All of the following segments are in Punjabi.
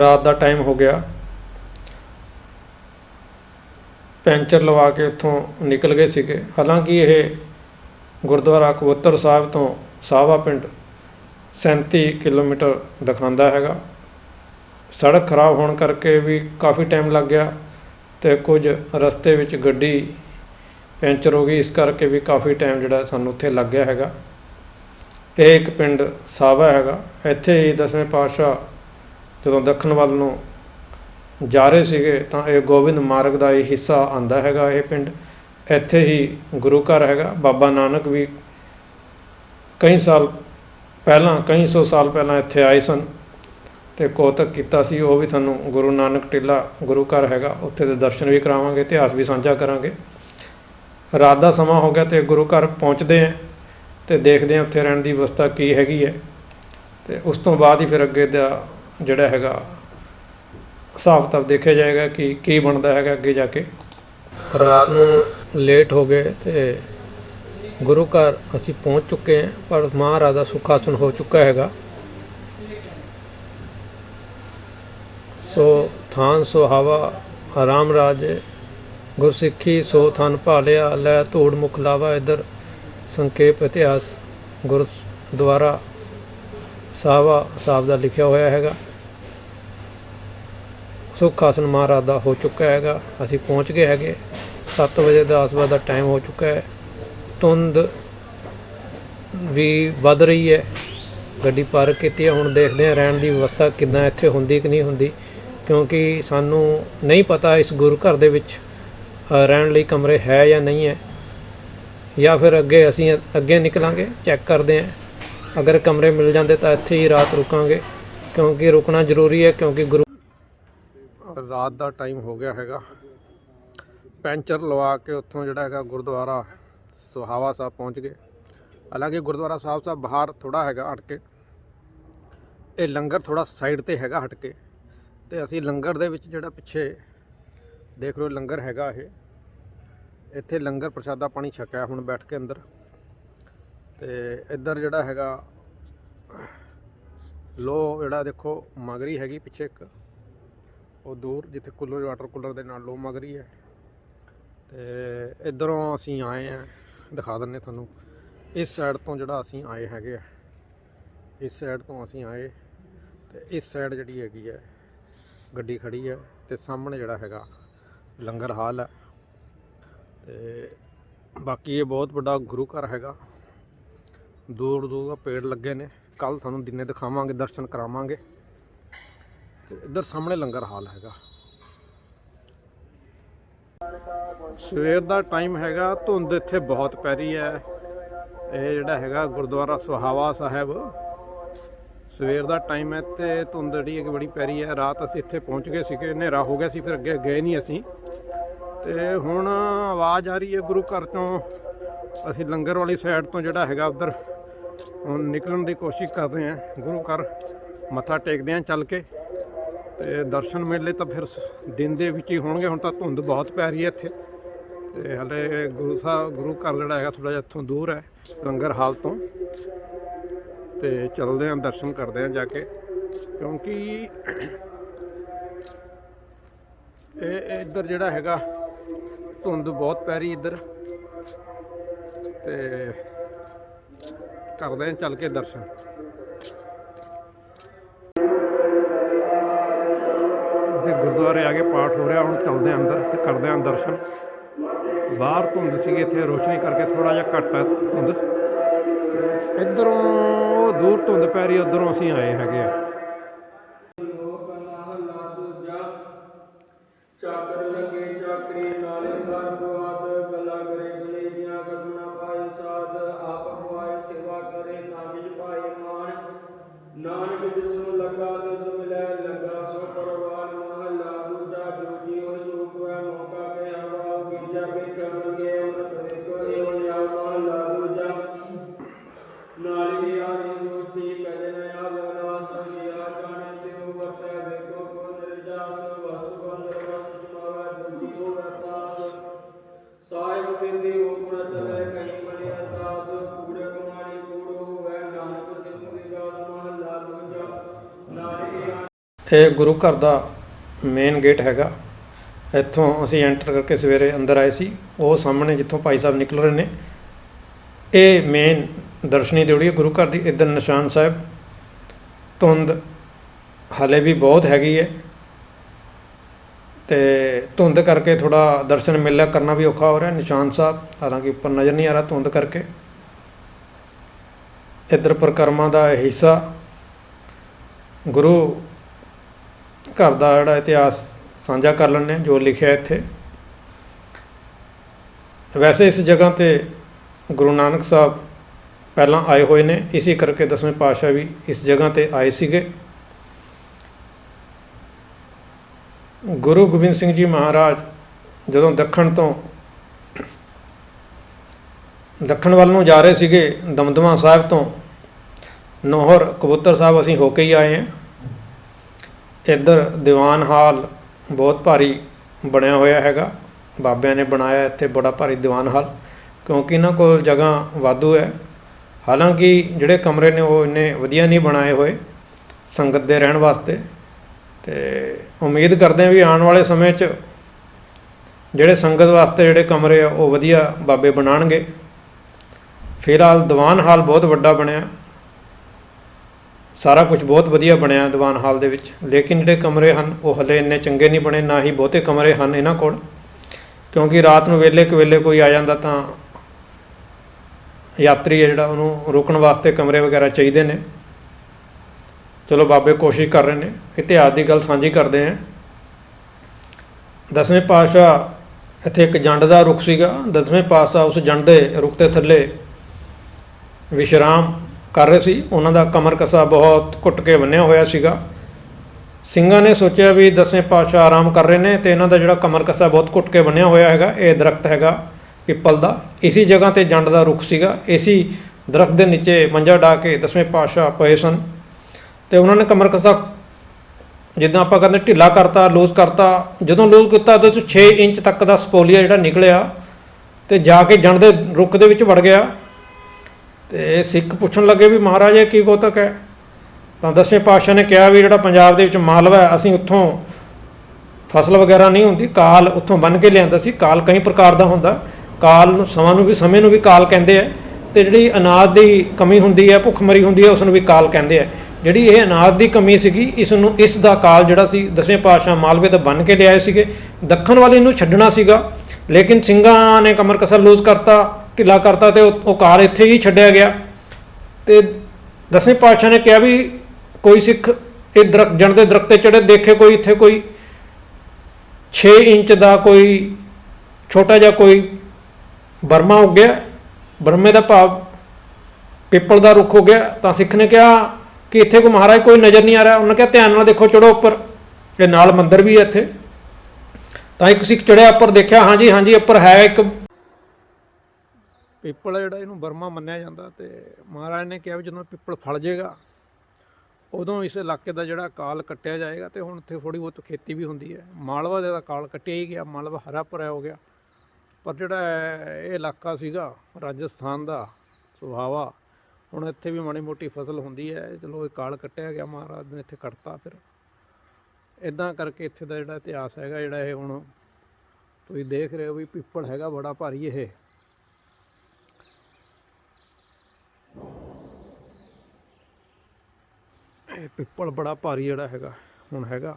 ਰਾਤ ਦਾ ਟਾਈਮ ਹੋ ਗਿਆ। ਪੈਂਚਰ ਲਵਾ ਕੇ ਉੱਥੋਂ ਨਿਕਲ ਗਏ ਸੀਗੇ। ਹਾਲਾਂਕਿ ਇਹ ਗੁਰਦੁਆਰਾ ਕਬੂਤਰ ਸਾਹਿਬ ਤੋਂ ਸਾਵਾ ਪਿੰਡ 37 ਕਿਲੋਮੀਟਰ ਦਿਖਾਉਂਦਾ ਹੈਗਾ। ਸੜਕ ਖਰਾਬ ਹੋਣ ਕਰਕੇ ਵੀ ਕਾਫੀ ਟਾਈਮ ਲੱਗ ਗਿਆ ਤੇ ਕੁਝ ਰਸਤੇ ਵਿੱਚ ਗੱਡੀ ਪੈਂਚਰ ਹੋ ਗਈ। ਇਸ ਕਰਕੇ ਵੀ ਕਾਫੀ ਟਾਈਮ ਜਿਹੜਾ ਸਾਨੂੰ ਉੱਥੇ ਲੱਗ ਗਿਆ ਹੈਗਾ। ਇਹ ਇੱਕ ਪਿੰਡ ਸਾਵਾ ਹੈਗਾ। ਇੱਥੇ ਹੀ ਦਸਵੇਂ ਪਾਤਸ਼ਾਹ ਜਦੋਂ ਦੱਖਣ ਵੱਲ ਨੂੰ ਜਾ ਰਹੇ ਸੀਗੇ ਤਾਂ ਇਹ ਗੋਬਿੰਦ ਮਾਰਗ ਦਾ ਇਹ ਹਿੱਸਾ ਆਂਦਾ ਹੈਗਾ ਇਹ ਪਿੰਡ। ਇੱਥੇ ਹੀ ਗੁਰੂ ਘਰ ਹੈਗਾ। ਬਾਬਾ ਨਾਨਕ ਵੀ ਕਈ ਸਾਲ ਪਹਿਲਾਂ, ਕਈ ਸੌ ਸਾਲ ਪਹਿਲਾਂ ਇੱਥੇ ਆਏ ਸਨ ਤੇ ਕੋਤਕ ਕੀਤਾ ਸੀ। ਉਹ ਵੀ ਸਾਨੂੰ ਗੁਰੂ ਨਾਨਕ ਟਿੱਲਾ ਗੁਰੂ ਘਰ ਹੈਗਾ। ਉੱਥੇ ਦੇ ਦਰਸ਼ਨ ਵੀ ਕਰਾਵਾਂਗੇ, ਇਤਿਹਾਸ ਵੀ ਸਾਂਝਾ ਕਰਾਂਗੇ। ਰਾਤ ਦਾ ਸਮਾਂ ਹੋ ਗਿਆ ਤੇ ਗੁਰੂ ਘਰ ਪਹੁੰਚਦੇ ਆਂ ਤੇ ਦੇਖਦੇ ਆਂ ਉੱਥੇ ਰਹਿਣ ਦੀ ਵਿਵਸਥਾ ਕੀ ਹੈਗੀ ਹੈ। ਤੇ ਉਸ ਤੋਂ ਬਾਅਦ ਹੀ ਫਿਰ ਅੱਗੇ ਦਾ ਜਿਹੜਾ ਹੈਗਾ, ਹਿਸਾਬ ਕਿਤਾਬ ਦੇਖਿਆ ਜਾਏਗਾ ਕਿ ਕੀ ਬਣਦਾ ਹੈਗਾ ਅੱਗੇ ਜਾ ਕੇ। ਰਾਤ ਨੂੰ ਲੇਟ ਹੋ ਗਏ ਤੇ ਗੁਰੂ ਘਰ ਅਸੀਂ ਪਹੁੰਚ ਚੁੱਕੇ ਹਾਂ, ਪਰ ਮਹਾਰਾਜ ਦਾ ਸੁਖਾਸਨ ਹੋ ਚੁੱਕਾ ਹੈਗਾ। ਸੋ ਥਾਨ ਸੁਹਾਵਾ ਆਰਾਮ ਰਾਜ, ਗੁਰਸਿੱਖੀ ਸੋ ਥਨ ਭਾਲਿਆ, ਲੈ ਧੂੜ ਮੁਖ ਲਾਵਾ ਇਧਰ, ਸੰਖੇਪ ਇਤਿਹਾਸ ਗੁਰ ਦੁਆਰਾ ਸਾਵਾ ਸਾਹਿਬ ਦਾ ਲਿਖਿਆ ਹੋਇਆ ਹੈਗਾ। ਸੁਖ ਆਸਨ ਮਹਾਰਾਜ ਦਾ, ਹੋ ਚੁੱਕਾ ਹੈਗਾ। ਅਸੀਂ ਪਹੁੰਚ ਗਏ ਹੈਗੇ। 7 ਵਜੇ ਦਾ ਆਸਵਾ ਦਾ ਟਾਈਮ ਹੋ ਚੁੱਕਾ ਹੈ। ਧੁੰਦ ਵੀ ਵੱਧ ਰਹੀ ਹੈ। ਗੱਡੀ ਪਾਰਕ ਕੀਤੀ ਹੈ। ਹੁਣ ਦੇਖਦੇ ਹਾਂ ਰਹਿਣ ਦੀ ਵਿਵਸਥਾ ਕਿੱਦਾਂ ਇੱਥੇ ਹੁੰਦੀ ਕਿ ਨਹੀਂ ਹੁੰਦੀ। ਕਿਉਂਕਿ ਸਾਨੂੰ ਨਹੀਂ ਪਤਾ ਇਸ ਗੁਰੂ ਘਰ ਦੇ ਵਿੱਚ ਰਹਿਣ ਲਈ ਕਮਰੇ ਹੈ ਜਾਂ ਨਹੀਂ ਹੈ। ਜਾਂ ਫਿਰ ਅੱਗੇ ਅਸੀਂ ਅੱਗੇ ਨਿਕਲਾਂਗੇ ਚੈੱਕ ਕਰਦੇ ਹਾਂ। ਅਗਰ ਕਮਰੇ ਮਿਲ ਜਾਂਦੇ ਤਾਂ ਇੱਥੇ ਹੀ ਰਾਤ ਰੁਕਾਂਗੇ। ਕਿਉਂਕਿ ਰੁਕਣਾ ਜ਼ਰੂਰੀ ਹੈ, ਕਿਉਂਕਿ ਗੁਰੂ ਰਾਤ ਦਾ ਟਾਈਮ ਹੋ ਗਿਆ ਹੈਗਾ। ਪੈਂਚਰ ਲਵਾ ਕੇ ਉੱਥੋਂ ਜਿਹੜਾ ਹੈਗਾ ਗੁਰਦੁਆਰਾ ਸੁਹਾਵਾ ਸਾਹਿਬ ਪਹੁੰਚ ਗਏ। ਹਾਲਾਂਕਿ ਗੁਰਦੁਆਰਾ ਸਾਹਿਬ ਸਾਹਿਬ ਬਾਹਰ ਥੋੜਾ ਹੈਗਾ ਹਟ ਕੇ ਇਹ ਲੰਗਰ ਥੋੜਾ ਸਾਈਡ ਤੇ ਹੈਗਾ ਹਟ ਕੇ ਤੇ ਅਸੀਂ ਲੰਗਰ ਦੇ ਵਿੱਚ ਜਿਹੜਾ ਪਿੱਛੇ ਦੇਖ ਰਹੇ ਲੰਗਰ ਹੈਗਾ ਇਹ। ਇੱਥੇ ਲੰਗਰ ਪ੍ਰਸ਼ਾਦਾ ਪਾਣੀ ਛਕਿਆ ਹੁਣ ਬੈਠ ਕੇ ਅੰਦਰ। ਤੇ ਇੱਧਰ ਜਿਹੜਾ ਹੈਗਾ ਲੋ ਜਿਹੜਾ ਦੇਖੋ ਮਗਰੀ ਹੈਗੀ ਪਿੱਛੇ ਇੱਕ। ਉਹ ਦੂਰ, ਜਿੱਥੇ ਕੂਲਰ, ਵਾਟਰ ਕੂਲਰ ਦੇ ਨਾਲ ਲੋ ਮਗਰੀ ਹੈ। ਤੇ ਇਧਰੋਂ ਅਸੀਂ ਆਏ ਆ ਦਿਖਾ ਦਿੰਨੇ ਤੁਹਾਨੂੰ। ਇਸ ਸਾਈਡ ਤੋਂ ਜਿਹੜਾ ਅਸੀਂ ਆਏ ਹੈਗੇ ਆ ਇਸ ਸਾਈਡ ਤੋਂ ਅਸੀਂ ਆਏ। ਤੇ ਇਸ ਸਾਈਡ ਜਿਹੜੀ ਹੈਗੀ ਹੈ, ਗੱਡੀ ਖੜੀ ਹੈ ਤੇ ਸਾਹਮਣੇ ਜਿਹੜਾ ਹੈਗਾ, ਲੰਗਰ ਹਾਲ ਹੈ। ਤੇ ਬਾਕੀ ਇਹ ਬਹੁਤ ਵੱਡਾ ਗੁਰੂ ਘਰ ਹੈਗਾ। ਦੂਰ ਦੂਰ ਦਾ ਪੇੜ ਲੱਗੇ ਨੇ। ਕੱਲ ਤੁਹਾਨੂੰ ਦਿਨੇ ਦਿਖਾਵਾਂਗੇ, ਦਰਸ਼ਨ ਕਰਾਵਾਂਗੇ। ਇੱਧਰ ਸਾਹਮਣੇ ਲੰਗਰ ਹਾਲ ਹੈਗਾ। ਸਵੇਰ ਦਾ ਟਾਈਮ ਹੈਗਾ, ਧੁੰਦ ਇੱਥੇ ਬਹੁਤ ਪੈ ਰਹੀ ਹੈ। ਇਹ ਜਿਹੜਾ ਹੈਗਾ ਗੁਰਦੁਆਰਾ ਸੁਹਾਵਾ ਸਾਹਿਬ। ਸਵੇਰ ਦਾ ਟਾਈਮ ਹੈ ਤੇ ਧੁੰਦ ਜਿਹੜੀ ਹੈ ਬੜੀ ਪੈ ਰਹੀ ਹੈ। ਰਾਤ ਅਸੀਂ ਇੱਥੇ ਪਹੁੰਚ ਗਏ ਸੀਗੇ, ਹਨੇਰਾ ਹੋ ਗਿਆ ਸੀ, ਫਿਰ ਅੱਗੇ ਗਏ ਨਹੀਂ ਅਸੀਂ। ਤੇ ਹੁਣ ਆਵਾਜ਼ ਆ ਰਹੀ ਹੈ ਗੁਰੂ ਘਰ ਤੋਂ। ਅਸੀਂ ਲੰਗਰ ਵਾਲੀ ਸਾਈਡ ਤੋਂ ਜਿਹੜਾ ਹੈਗਾ ਉਧਰ ਨਿਕਲਣ ਦੀ ਕੋਸ਼ਿਸ਼ ਕਰਦੇ ਹਾਂ। ਗੁਰੂ ਘਰ ਮੱਥਾ ਟੇਕਦੇ ਹਾਂ ਚੱਲ ਕੇ। ਤੇ ਦਰਸ਼ਨ ਮੇਲੇ ਤਾਂ ਫਿਰ ਸ- ਦਿਨ ਦੇ ਵਿੱਚ ਹੀ ਹੋਣਗੇ, ਹੁਣ ਤਾਂ ਧੁੰਦ ਬਹੁਤ ਪੈ ਰਹੀ ਹੈ ਇੱਥੇ। ਤੇ ਹਲੇ ਗੁਰੂ ਸਾਹਿਬ, ਗੁਰੂ ਘਰ ਜਿਹੜਾ ਹੈਗਾ ਥੋੜਾ ਜਿਹਾ ਇੱਥੋਂ ਦੂਰ ਹੈ, ਲੰਗਰ ਹਾਲ ਤੋਂ। ਤੇ ਚੱਲਦੇ ਹਾਂ, ਦਰਸ਼ਨ ਕਰਦੇ ਹਾਂ ਜਾ ਕੇ। ਕਿਉਂਕਿ ਇਹ ਇੱਧਰ ਜਿਹੜਾ ਹੈਗਾ, ਧੁੰਦ ਬਹੁਤ ਪੈ ਰਹੀ ਇੱਧਰ। ਤੇ ਕਰਦੇ ਹਾਂ ਚੱਲ ਕੇ ਦਰਸ਼ਨ। ਗੁਰਦੁਆਰੇ ਹੋ ਰਿਹਾ, ਹੁਣ ਚੱਲਦੇ ਹਾਂ ਅੰਦਰ ਤੇ ਕਰਦੇ ਹਾਂ ਦਰਸ਼ਨ। ਬਾਹਰ ਧੁੰਦ ਸੀਗੀ, ਇੱਥੇ ਰੋਸ਼ਨੀ ਕਰਕੇ ਥੋੜਾ ਜਿਹਾ ਘੱਟ ਹੈ ਧੁੰਦ। ਇੱਧਰੋਂ ਦੂਰ ਧੁੰਦ ਪੈ ਰਹੀ, ਉਧਰੋਂ ਅਸੀਂ ਆਏ ਹੈਗੇ ਆ। ਚਾਕਰ ਲਗੇ ਚਾਕਰੀ ਨਾਲ ਕਰ ਦੁਆਦ ਗਲਾ ਕਰੇ ਗਲੇ ਦੀਆਂ ਕਸਮਣਾ ਪਾਈ ਸਾਧ ਆਪ ਖਵਾਏ ਸੇਵਾ ਕਰੇ ਨਾਮਿਜ ਪਾਏ ਮਾਨ ਨਾਨਕ ਜਿਸ ਇਹ ਗੁਰੂ ਘਰ ਦਾ ਮੇਨ ਗੇਟ ਹੈਗਾ। ਇੱਥੋਂ ਅਸੀਂ ਐਂਟਰ ਕਰਕੇ ਸਵੇਰੇ ਅੰਦਰ ਆਏ ਸੀ। ਉਹ ਸਾਹਮਣੇ ਜਿੱਥੋਂ ਭਾਈ ਸਾਹਿਬ ਨਿਕਲ ਰਹੇ ਨੇ। ਇਹ ਮੇਨ ਦਰਸ਼ਨੀ ਦੇ ਦੇਉੜੀ ਗੁਰੂ ਘਰ ਦੀ। ਇਧਰ ਨਿਸ਼ਾਨ ਸਾਹਿਬ। ਤੁੰਦ ਹਲੇ ਵੀ ਬਹੁਤ ਹੈਗੀ ਹੈ। ਤੇ ਧੁੰਦ ਕਰਕੇ ਥੋੜਾ ਦਰਸ਼ਨ ਮਿਲਿਆ ਕਰਨਾ ਵੀ ਔਖਾ ਹੋ ਰਿਹਾ, ਨਿਸ਼ਾਨ ਸਾਹਿਬ। ਹਾਲਾਂਕਿ ਉੱਪਰ ਨਜ਼ਰ ਨਹੀਂ ਆ ਰਿਹਾ ਧੁੰਦ ਕਰਕੇ। ਇੱਧਰ ਪਰਿਕਰਮਾ ਦਾ ਹਿੱਸਾ। ਗੁਰੂ ਘਰ ਦਾ ਜਿਹੜਾ ਇਤਿਹਾਸ ਸਾਂਝਾ ਕਰ ਲੈਂਦੇ ਜੋ ਲਿਖਿਆ ਇੱਥੇ। ਵੈਸੇ ਇਸ ਜਗ੍ਹਾ ਤੇ ਗੁਰੂ ਨਾਨਕ ਸਾਹਿਬ ਪਹਿਲਾਂ ਆਏ ਹੋਏ ਨੇ, ਇਸੇ ਕਰਕੇ ਦਸਵੇਂ ਪਾਤਸ਼ਾਹ ਵੀ ਇਸ ਜਗ੍ਹਾ ਤੇ ਆਏ ਸੀਗੇ। ਗੁਰੂ ਗੋਬਿੰਦ ਸਿੰਘ ਜੀ ਮਹਾਰਾਜ ਜਦੋਂ ਦੱਖਣ ਤੋਂ ਦੱਖਣ ਵੱਲ ਨੂੰ ਜਾ ਰਹੇ ਸੀਗੇ, ਦਮਦਮਾ ਸਾਹਿਬ ਤੋਂ, ਨੋਹਰ ਕਬੂਤਰ ਸਾਹਿਬ ਅਸੀਂ ਹੋ ਕੇ ਹੀ ਆਏ ਹਾਂ। ਇੱਧਰ ਦੀਵਾਨ ਹਾਲ ਬਹੁਤ ਭਾਰੀ ਬਣਿਆ ਹੋਇਆ ਹੈਗਾ। ਬਾਬਿਆਂ ਨੇ ਬਣਾਇਆ ਇੱਥੇ ਬੜਾ ਭਾਰੀ ਦੀਵਾਨ ਹਾਲ, ਕਿਉਂਕਿ ਇਹਨਾਂ ਕੋਲ ਜਗ੍ਹਾ ਵਾਧੂ ਹੈ। ਹਾਲਾਂਕਿ ਜਿਹੜੇ ਕਮਰੇ ਨੇ ਉਹ ਇੰਨੇ ਵਧੀਆ ਨਹੀਂ ਬਣਾਏ ਹੋਏ ਸੰਗਤ ਦੇ ਰਹਿਣ ਵਾਸਤੇ। ਤੇ ਉਮੀਦ ਕਰਦੇ ਹਾਂ ਵੀ ਆਉਣ ਵਾਲੇ ਸਮੇਂ 'ਚ ਜਿਹੜੇ ਸੰਗਤ ਵਾਸਤੇ ਜਿਹੜੇ ਕਮਰੇ ਆ, ਉਹ ਵਧੀਆ ਬਾਬੇ ਬਣਾਉਣਗੇ। ਫਿਲਹਾਲ ਦੀਵਾਨ ਹਾਲ ਬਹੁਤ ਵੱਡਾ ਬਣਿਆ। ਸਾਰਾ ਕੁਝ ਬਹੁਤ ਵਧੀਆ ਬਣਿਆ ਦੀਵਾਨ ਹਾਲ ਦੇ ਵਿੱਚ। ਲੇਕਿਨ ਜਿਹੜੇ ਕਮਰੇ ਹਨ, ਉਹ ਹਲੇ ਇੰਨੇ ਚੰਗੇ ਨਹੀਂ ਬਣੇ, ਨਾ ਹੀ ਬਹੁਤੇ ਕਮਰੇ ਹਨ ਇਹਨਾਂ ਕੋਲ। ਕਿਉਂਕਿ ਰਾਤ ਨੂੰ ਵੇਲੇ ਕੁ ਵੇਲੇ ਕੋਈ ਆ ਜਾਂਦਾ ਤਾਂ ਯਾਤਰੀ ਹੈ ਜਿਹੜਾ, ਉਹਨੂੰ ਰੁਕਣ ਵਾਸਤੇ ਕਮਰੇ ਵਗੈਰਾ ਚਾਹੀਦੇ ਨੇ। ਚਲੋ ਬਾਬੇ ਕੋਸ਼ਿਸ਼ ਕਰ ਰਹੇ ਨੇ ਇਤਿਹਾਸ ਦੀ ਗੱਲ ਸਾਂਝੀ ਕਰਦੇ ਆਂ ਦਸਵੇਂ ਪਾਤਸ਼ਾਹ ਇੱਥੇ ਇੱਕ ਜੰਡ ਦਾ ਰੁੱਖ ਸੀਗਾ। ਦਸਵੇਂ ਪਾਤਸ਼ਾਹ ਉਸ ਜੰਡ ਦੇ ਰੁੱਖ ਦੇ ਥੱਲੇ ਵਿਸ਼ਰਾਮ ਕਰ ਰਹੇ ਸੀ। ਉਹਨਾਂ ਦਾ ਕਮਰ ਕਸਾ ਬਹੁਤ ਘੁੱਟ ਕੇ ਬੰਨਿਆ ਹੋਇਆ ਸੀਗਾ। ਸਿੰਘਾਂ ਨੇ ਸੋਚਿਆ ਵੀ ਦਸਵੇਂ ਪਾਤਸ਼ਾਹ ਆਰਾਮ ਕਰ ਰਹੇ ਨੇ ਤੇ ਇਹਨਾਂ ਦਾ ਜਿਹੜਾ ਕਮਰ ਕਸਾ ਬਹੁਤ ਘੁੱਟ ਕੇ ਬੰਨਿਆ ਹੋਇਆ ਹੈਗਾ, ਇਹ ਦਰਖਤ ਹੈਗਾ ਪਿੱਪਲ ਦਾ। ਇਸੀ ਜਗ੍ਹਾ ਤੇ ਜੰਡ ਦਾ ਰੁੱਖ ਸੀਗਾ। ਇਸੀ ਦਰਖਤ ਦੇ ਨੀਚੇ ਮੰਜਾ ਢਾ ਕੇ ਦਸਵੇਂ ਪਾਤਸ਼ਾਹ ਪਏ ਸਨ। ਤੇ ਉਹਨਾਂ ਨੇ ਕਮਰ ਕਸਾ। ਜਿੱਦਾਂ ਆਪਾਂ ਕਹਿੰਦੇ ਢਿੱਲਾ ਕਰਤਾ ਲੂਜ਼ ਕਰਤਾ। ਜਦੋਂ ਲੂਜ਼ ਕੀਤਾ, ਉਹਦੇ 'ਚ 6 ਇੰਚ ਤੱਕ ਦਾ ਸਪੋਲੀਆ ਜਿਹੜਾ ਨਿਕਲਿਆ ਤੇ ਜਾ ਕੇ ਜੰਡ ਦੇ ਰੁੱਖ ਦੇ ਵਿੱਚ ਵੜ ਗਿਆ। ਤੇ ਸਿੱਖ ਪੁੱਛਣ ਲੱਗੇ ਵੀ ਮਹਾਰਾਜ, ਇਹ ਕੀ ਕੋਤਕ ਹੈ? ਤਾਂ ਦਸਵੇਂ ਪਾਤਸ਼ਾਹ ਨੇ ਕਿਹਾ ਵੀ ਜਿਹੜਾ ਪੰਜਾਬ ਦੇ ਵਿੱਚ ਮਾਲਵਾ ਹੈ, ਅਸੀਂ ਉੱਥੋਂ ਫਸਲ ਵਗੈਰਾ ਨਹੀਂ ਹੁੰਦੀ, ਕਾਲ ਉੱਥੋਂ ਬੰਨ ਕੇ ਲਿਆਂਦਾ ਸੀ। ਕਾਲ ਕਈ ਪ੍ਰਕਾਰ ਦਾ ਹੁੰਦਾ। ਕਾਲ ਨੂੰ, ਸਮਾਂ ਨੂੰ ਵੀ, ਸਮੇਂ ਨੂੰ ਵੀ ਕਾਲ ਕਹਿੰਦੇ ਆ। ਤੇ ਜਿਹੜੀ ਅਨਾਜ ਦੀ ਕਮੀ ਹੁੰਦੀ ਹੈ, ਭੁੱਖਮਰੀ ਹੁੰਦੀ ਹੈ, ਉਸ ਨੂੰ ਵੀ ਕਾਲ ਕਹਿੰਦੇ ਆ। ਜਿਹੜੀ ਇਹ ਅਨਾਜ ਦੀ ਕਮੀ ਸੀਗੀ ਇਸ ਨੂੰ ਇਸ ਦਾ ਕਾਲ ਜਿਹੜਾ ਸੀ, ਦਸਵੇਂ ਪਾਤਸ਼ਾਹ ਮਾਲਵੇ ਦਾ ਬੰਨ ਕੇ ਲਿਆਏ ਸੀਗੇ। ਦੱਖਣ ਵਾਲੇ ਨੂੰ ਛੱਡਣਾ ਸੀਗਾ, ਲੇਕਿਨ ਸਿੰਘਾਂ ਨੇ ਕਮਰ ਕਸਰ ਲੂਜ਼ ਕਰਤਾ, ਢਿੱਲਾ ਕਰਤਾ ਤੇ ਉਹ ਕਾਲ ਇੱਥੇ ਹੀ ਛੱਡਿਆ ਗਿਆ। ਤੇ ਦਸਵੇਂ ਪਾਤਸ਼ਾਹ ਨੇ ਕਿਹਾ ਵੀ ਕੋਈ ਸਿੱਖ ਇਹ ਦਰਖਤ ਜਣ ਦੇ ਦਰਖਤ ਤੇ ਚੜੇ ਦੇਖੇ ਕੋਈ ਇੱਥੇ ਕੋਈ 6 ਇੰਚ ਦਾ ਕੋਈ ਛੋਟਾ ਜਿਹਾ ਕੋਈ ਬਰਮਾ ਹੋ ਗਿਆ। ਬਰਮੇ ਦਾ ਭਾਵ ਪਿੱਪਲ ਦਾ ਰੁੱਖ ਹੋ ਗਿਆ। ਤਾਂ ਸਿੱਖ ਨੇ ਕਿਹਾ ਕਿ ਇੱਥੇ ਕੋਈ ਮਹਾਰਾਜ ਕੋਈ ਨਜ਼ਰ ਨਹੀਂ ਆ ਰਿਹਾ। ਉਹਨਾਂ ਕਿਹਾ, ਧਿਆਨ ਨਾਲ ਦੇਖੋ ਚੜੋ ਉੱਪਰ। ਇਹ ਨਾਲ ਮੰਦਿਰ ਵੀ ਹੈ ਇੱਥੇ। ਤਾਂ ਇੱਕ ਸਿੱਖ ਚੜਿਆ ਉੱਪਰ ਦੇਖਿਆ ਹਾਂਜੀ ਹਾਂਜੀ ਉੱਪਰ ਹੈ ਇੱਕ ਪਿੱਪਲ ਜਿਹੜਾ, ਇਹਨੂੰ ਬਰਮਾ ਮੰਨਿਆ ਜਾਂਦਾ ਤੇ ਮਹਾਰਾਜ ਨੇ ਕਿਹਾ ਵੀ ਜਦੋਂ ਪਿੱਪਲ ਫਲ ਜਾਏਗਾ, ਉਦੋਂ ਇਸ ਇਲਾਕੇ ਦਾ ਜਿਹੜਾ ਕਾਲ ਕੱਟਿਆ ਜਾਏਗਾ ਤੇ ਹੁਣ ਇੱਥੇ ਥੋੜੀ ਬਹੁਤ ਖੇਤੀ ਵੀ ਹੁੰਦੀ ਹੈ। ਮਾਲਵਾ ਦਾ ਕਾਲ ਕੱਟਿਆ ਹੀ ਗਿਆ, ਮਾਲਵਾ ਹਰਾ ਭਰਿਆ ਹੋ ਗਿਆ। ਪਰ ਜਿਹੜਾ ਇਹ ਇਲਾਕਾ ਸੀਗਾ, ਰਾਜਸਥਾਨ ਦਾ ਸੁਹਾਵਾ ਹੁਣ ਇੱਥੇ ਵੀ ਮਾੜੀ ਮੋਟੀ ਫਸਲ ਹੁੰਦੀ ਹੈ, ਚਲੋ ਇਹ ਕਾਲ ਕੱਟਿਆ ਗਿਆ ਮਹਾਰਾਜ ਨੇ, ਇੱਥੇ ਕੱਟਤਾ ਫਿਰ। ਇਦਾਂ ਕਰਕੇ ਇੱਥੇ ਦਾ ਜਿਹੜਾ ਇਤਿਹਾਸ ਹੈਗਾ, ਜਿਹੜਾ ਇਹ ਹੁਣ ਤੁਸੀਂ ਦੇਖ ਰਹੇ ਹੋ ਵੀ ਪਿੱਪਲ ਹੈਗਾ, ਬੜਾ ਭਾਰੀ ਇਹ। ਇਹ ਪਿੱਪਲ ਬੜਾ ਭਾਰੀ ਜਿਹੜਾ ਹੈਗਾ, ਹੁਣ ਹੈਗਾ।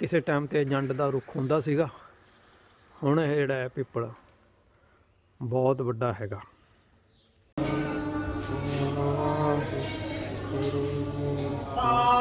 ਕਿਸੇ ਟਾਈਮ ਤੇ ਜੰਡ ਦਾ ਰੁੱਖ ਹੁੰਦਾ ਸੀਗਾ, ਹੁਣ ਇਹ ਜਿਹੜਾ ਹੈ ਪਿੱਪਲ, ਬਹੁਤ ਵੱਡਾ ਹੈਗਾ।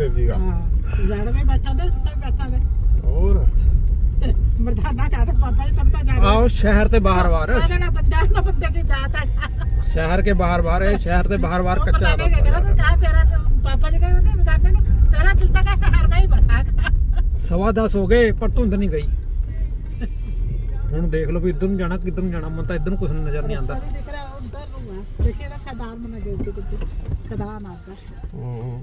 ਸੁਖਦੇਵ ਜੀ ਦਾ ਆਓ ਸ਼ਹਿਰ ਤੇ ਬਾਹਰ ਬਾਹਰ ਸ਼ਹਿਰ ਕੇ ਬਾਹਰ ਬਾਹਰ ਹੈ ਸ਼ਹਿਰ ਤੇ ਬਾਹਰ ਬਾਹਰ ਕੱਚਾ ਹੈ। ਸਵਾ ਦਸ ਹੋ ਗਏ ਪਰ ਧੁੰਦ ਨਹੀਂ ਗਈ। ਹੁਣ ਦੇਖ ਲਓ ਵੀ ਇਧਰ ਨੂੰ ਜਾਣਾ ਕਿੱਧਰ ਨੂੰ ਜਾਣਾ ਮਨ ਤਾਂ ਇਧਰ ਨੂੰ ਕੁਝ ਨਜ਼ਰ ਨਹੀਂ ਆਉਂਦਾ। ਦੇਖ ਉਧਰ ਨੂੰ ਦੇਖੇ ਨਾ ਖਦਾਨ ਮਨਾ ਗਏ ਤੇ ਕਿੱਥੇ ਖਦਾਨ ਆਉਂਦਾ ਹੂੰ।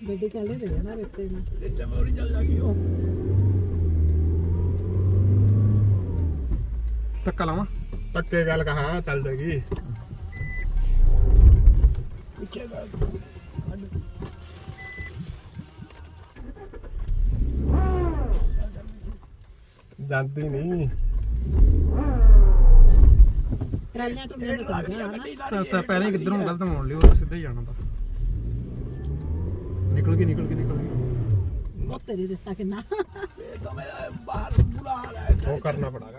ਗੱਡੀ ਚੱਲਦੀ ਰਹੀ ਹੈ ਨਾ ਰਸਤੇ ਨੂੰ ਇੱਥੇ ਮੋੜੀ ਚੱਲ ਜਾਗੀ ਉਹ ਧੱਕਾ ਲਾਵਾਂ? ਧੱਕੇ ਗੱਲ ਕਹਾ ਚੱਲ ਜਾਗੀ। ਪਿੱਛੇ ਦਾ ਜਾਂਦੀ ਨਹੀਂ। ਟਰਾਲੀਆਂ ਤੋਂ ਮੈਨੂੰ ਤਾਂ ਪਹਿਲਾਂ ਕਿੱਧਰੋਂ ਗਲਤ ਮੋੜ ਲਿਓ ਸਿੱਧੇ ਜਾਣਾ ਤਾਂ ਗਈ ਨਿਕਲ ਗਈ ਨਿਕਲ ਗਈ। ਉਹ ਤੇਰੀ ਦਿੱਤਾ ਕਿੰਨਾ? ਉਹ ਕਰਨਾ ਪੜਾਗਾ।